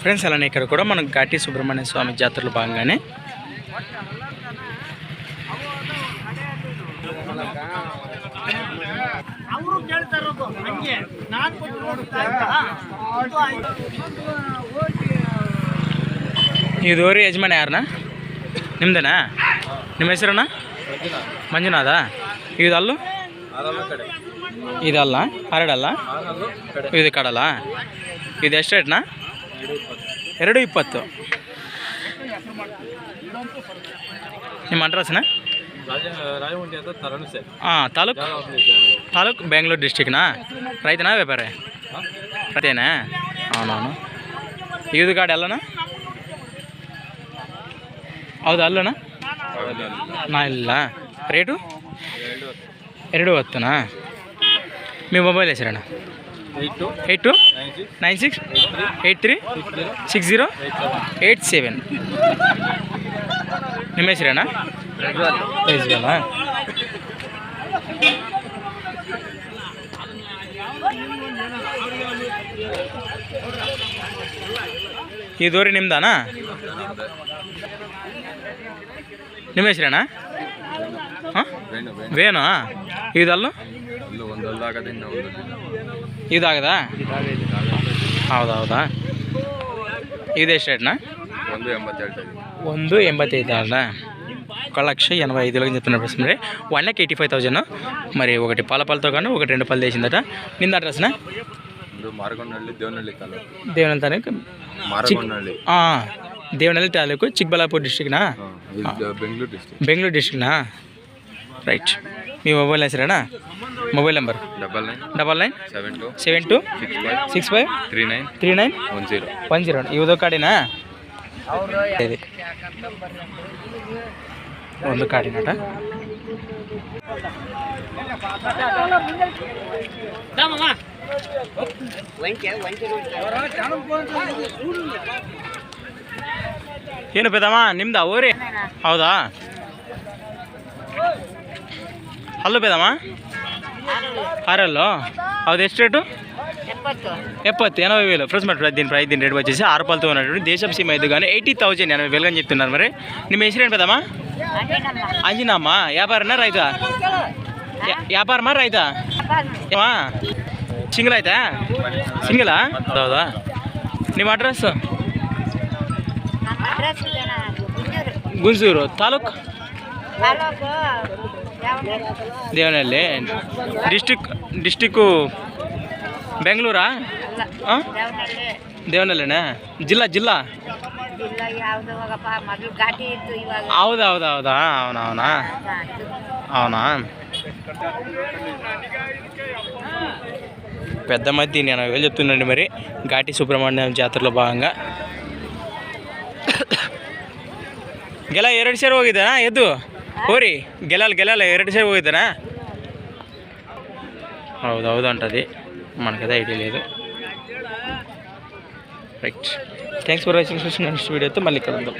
Friends అలానే ఇక్కడ కూడా మనకు ఘాటి సుబ్రహ్మణ్య స్వామి జాతరలో భాగంగానే ಅವರು ಕೇಳ್ತಾ ಇರೋದು ಹಂಗೆ ನಾನ್ ಕೊಟ್ಟು ನೋಡ್ತಾ ಇದು ಹೋರಿ ಯಜಮಾನ ಯಾರನ್ನ ನಿಮ್ದೇನಾ ನಿಮ್ಮ ಹೆಸರಣ್ಣ ಮಂಜುನಾಥ ಇದು ಅಲ್ಲು ಇದಲ್ಲ? ಹರಡಲ್ಲ? ಇದು ಕಡಲ? ಇದು ಎಷ್ಟು ರೇಟ್ನಾ? ಎರಡು ಇಪ್ಪತ್ತು. ನಿಮ್ಮ ಅಡ್ರೆಸ್ನ ಹಾಂ ತಾಲೂಕು ತಾಲೂಕು ಬೆಂಗಳೂರು ಡಿಸ್ಟಿಕ್ನಾ ರೈತನಾ ವ್ಯಾಪಾರ? ರೈತೇನಾ? ಅವನವನು. ಇದು ಗಾಡಿ ಅಲ್ಲಣ್ಣ ಹೌದಾ ಅಲ್ಲಣ್ಣ ನಾ ಇಲ್ಲ. ರೇಟು? ಎರಡು ಹೊತ್ತುನಾ? ನೀವು mobile ಹೆಸರಣ್ಣ eight two nine six. Eight three? Six zero? Eight seven. ನಿಮೇಶರೇನಾ eight ಜೀವನಾ ಈ ದೂರಿ ನಿಮ್ಮದನಾ ನಿಮೇಶರೇನಾ ಹಾಂ? ವೇನೋ ಇದಲ್ಲ? ವೇಣು ಇದಲ್ಲು ಅಲ್ಲೂ ಒಂದು ಅಲ್ಲಾಗದಿಂದ ಒಂದು ಇದಾಗದಾ ಹೌದಾ ಹೌದಾ ಇದೆಷ್ಟು ರೇಟ್ನಾ ಒಂದು ಎಂಬತ್ತು ಹೇಳ್ತಾ ಇದ್ದೀನಿ ಒಂದು ఎంబతైదు అన్న ఒక లక్ష ఎనభై ఐదు వేలకు చెప్తున్నారు ప్రశ్న మరి one lakh eighty five thousand మరి ఒకటి పాల పాలతో కానీ ఒకటి రెండు పళ్ళు వేసిందట నింద అడ్రస్నా ಒಂದು ಮಾರಗೊಂಡಹಳ್ಳಿ ದೇವನಹಳ್ಳಿ ತಾಲೂಕು ದೇವನಹಳ್ಳಿ ತಾಲೂಕು ಮಾರಗೊಂಡಹಳ್ಳಿ ದೇವನಹಳ್ಳಿ ತಾಲೂಕು ಚಿಕ್ಕಬಳ್ಳಾಪುರ డిస్టిక్నా ಹಾಂ ಇದು ಬೆಂಗಳೂರು ಡಿಸ್ಟ್ರಿಕ್ಟ್ బెంగళూరు డిస్టిక్నా రైట్ ನೀವು mobile ಹೆಸರೇನಾ mobile number? Double nine double nine? Seven two seven two six five three nine three nine one zero. One zero ಇವುದು ಕಾಡಿನಾ ಒಂದು ಕಾಡಿನ ಏನು ಪೇದಮ್ಮ ನಿಮ್ದು ಅವ್ರಿ? ಹೌದಾ? అల్లు ಬೇದಮ್ಮ ఆర్ఎల్లో అది ఎస్ట్ రేటు? ఎప్పత్తు. ఎనభై వేలు. ఫ్రెండ్స్ మరి దీని ప్రైస్ దీని రేట్ వచ్చేసి ఆరు పాలతో ఉన్నటువంటి దేశం సీమ అయితే కానీ ఎయిటీ థౌజండ్ ఎనభై వేలు అని చెప్తున్నారు మరి. నేను వేసిరేంటి కదమ్మా అంజనామ్మా. వ్యాపారనా రైతా? వ్యాపారమా రైతా? సింగిల్ అయితే? సింగిలా? నీ address Gunjur. Taluka? Devanahalli district district ಬೆಂಗಳೂರಾ ಹಾಂ ದೇವನಹಳ್ಳಿನಾ ಜಿಲ್ಲಾ ಜಿಲ್ಲಾ ಯಾವ್ದು ಹೋಗಪ್ಪ ಮೊದಲು ಘಾಟಿ ಇತ್ತು ಇವಾಗ ಹೌದಾ ಹೌದಾ ಹೌದಾ అవునా అవునా అవునా పెద్ద మధ్య నేను వేలు చెప్తున్నాండి మరి ఘాటి సుబ్రహ్మణ్యం జాతరలో భాగంగా ಗೆಲ ಎರಡು ಸೇರು ಹೋಗಿದ್ದಾನಾ ಎದ್ದು ಹೋರಿ గెలాలి గెలాలి ఎరటి సేపు ಹೋಗಿದ್ದಾನಾ ಹೌದು ಹೌದು ಅಂಟది మనకైతే ఐడియా లేదు. రైట్ థ్యాంక్స్ ఫర్ వాచింగ్ చూసిన నెక్స్ట్ వీడియోతో మళ్ళీ కలుద్దాం.